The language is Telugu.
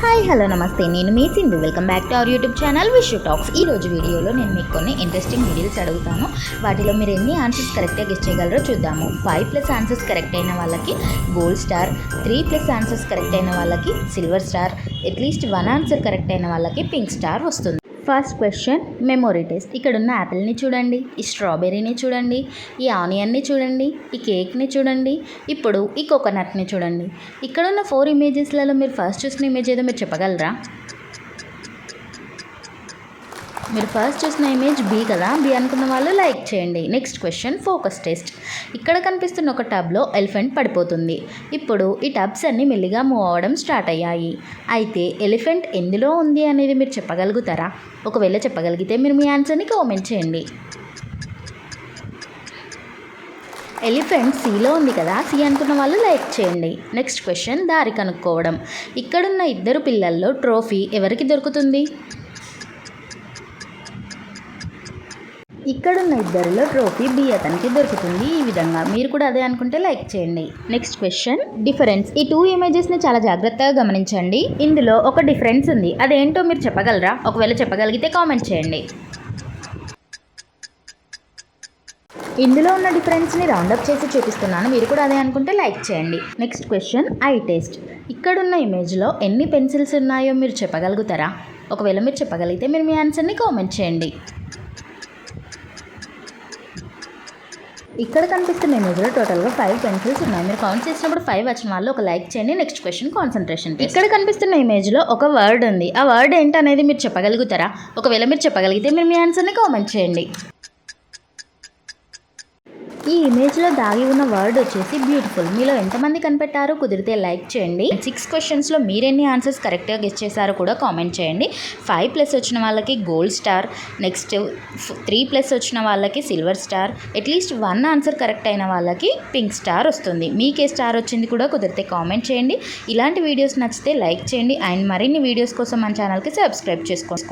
హాయ్ హలో నమస్తే. నేను మీ Sindhu. Welcome back to our YouTube channel Vishu talks ఈ రోజు వీడియోలో నేను మీకు కొన్ని ఇంట్రెస్టింగ్ వీడియోస్ అడుగుతాను. వాటిలో మీరు ఎన్ని ఆన్సర్స్ కరెక్ట్గా గెస్ట్ చేయగలరో చూద్దాము. ఫైవ్ ప్లస్ ఆన్సర్స్ కరెక్ట్ అయిన వాళ్ళకి gold star three plus answers correct అయిన వాళ్ళకి silver star at least one answer correct అయిన వాళ్ళకి పింక్ స్టార్ వస్తుంది. ఫస్ట్ క్వశ్చన్ మెమొరీ టెస్ట్ ఇక్కడ ఉన్న యాపిల్ని చూడండి ఈ స్ట్రాబెర్రీని చూడండి ఈ ఆనియన్ని చూడండి ఈ కేక్ని చూడండి ఇప్పుడు ఈ కోకోనట్ని చూడండి. ఇక్కడ ఉన్న ఫోర్ ఇమేజెస్లలో మీరు ఫస్ట్ చూసిన ఇమేజ్ ఏదో మీరు చెప్పగలరా? మీరు ఫస్ట్ చూసిన ఇమేజ్ బి కదా? బి అనుకున్న వాళ్ళు లైక్ చేయండి. Next question focus test. ఇక్కడ కనిపిస్తున్న ఒక టబ్లో ఎలిఫెంట్ పడిపోతుంది. ఇప్పుడు ఈ టబ్స్ అన్నీ మెల్లిగా మూవ్ అవ్వడం స్టార్ట్ అయ్యాయి. అయితే ఎలిఫెంట్ ఎందులో ఉంది అనేది మీరు చెప్పగలుగుతారా? ఒకవేళ చెప్పగలిగితే మీరు మీ ఆన్సర్ని కామెంట్ చేయండి. ఎలిఫెంట్ సీలో ఉంది కదా? సీ అనుకున్న వాళ్ళు లైక్ చేయండి. నెక్స్ట్ క్వశ్చన్ దారి కనుక్కోవడం. ఇక్కడున్న ఇద్దరు పిల్లల్లో ట్రోఫీ ఎవరికి దొరుకుతుంది? ఇక్కడున్న ఇద్దరిలో ట్రోఫీ బి అతనికి దొరుకుతుంది. ఈ విధంగా మీరు కూడా అదే అనుకుంటే లైక్ చేయండి. Next question. డిఫరెన్స్. ఈ టూ ఇమేజెస్ని చాలా జాగ్రత్తగా గమనించండి. ఇందులో ఒక డిఫరెన్స్ ఉంది. అదేంటో మీరు చెప్పగలరా? ఒకవేళ చెప్పగలిగితే కామెంట్ చేయండి. ఇందులో ఉన్న డిఫరెన్స్ని రౌండప్ చేసి చూపిస్తున్నాను. మీరు కూడా అదే అనుకుంటే లైక్ చేయండి. Next question. Eye test. ఇక్కడున్న ఇమేజ్లో ఎన్ని పెన్సిల్స్ ఉన్నాయో మీరు చెప్పగలుగుతారా? ఒకవేళ మీరు చెప్పగలిగితే మీరు మీ ఆన్సర్ని కామెంట్ చేయండి. ఇక్కడ కనిపిస్తున్న ఇమేజ్లో టోటల్గా ఫైవ్ పెన్సిల్స్ ఉన్నాయి. మీరు కౌంట్ చేసినప్పుడు ఫైవ్ వచ్చిన వాళ్ళు ఒక లైక్ చేయండి. నెక్స్ట్ క్వశ్చన్ కాన్సన్ట్రేషన్ ఇక్కడ కనిపిస్తున్న ఇమేజ్లో ఒక వర్డ్ ఉంది. ఆ వర్డ్ ఏంటనేది మీరు చెప్పగలుగుతారా? ఒకవేళ మీరు చెప్పగలిగితే మీరు మీ ఆన్సర్ని కామెంట్ చేయండి. ఈ ఇమేజ్లో దాగి ఉన్న వర్డ్ వచ్చేసి బ్యూటిఫుల్ మీలో ఎంతమంది కనిపెట్టారో కుదిరితే లైక్ చేయండి. సిక్స్ క్వశ్చన్స్లో మీరెన్ని ఆన్సర్స్ కరెక్ట్గా గెస్ట్ చేశారో కూడా కామెంట్ చేయండి. ఫైవ్ ప్లస్ వచ్చిన వాళ్ళకి gold star next three plus వచ్చిన వాళ్ళకి silver star at least one answer correct అయిన వాళ్ళకి పింక్ స్టార్ వస్తుంది. మీకే స్టార్ వచ్చింది కూడా కుదిరితే కామెంట్ చేయండి. ఇలాంటి వీడియోస్ నచ్చితే లైక్ చేయండి. అండ్ మరిన్ని వీడియోస్ కోసం మన ఛానల్కి సబ్స్క్రైబ్ చేసుకోండి.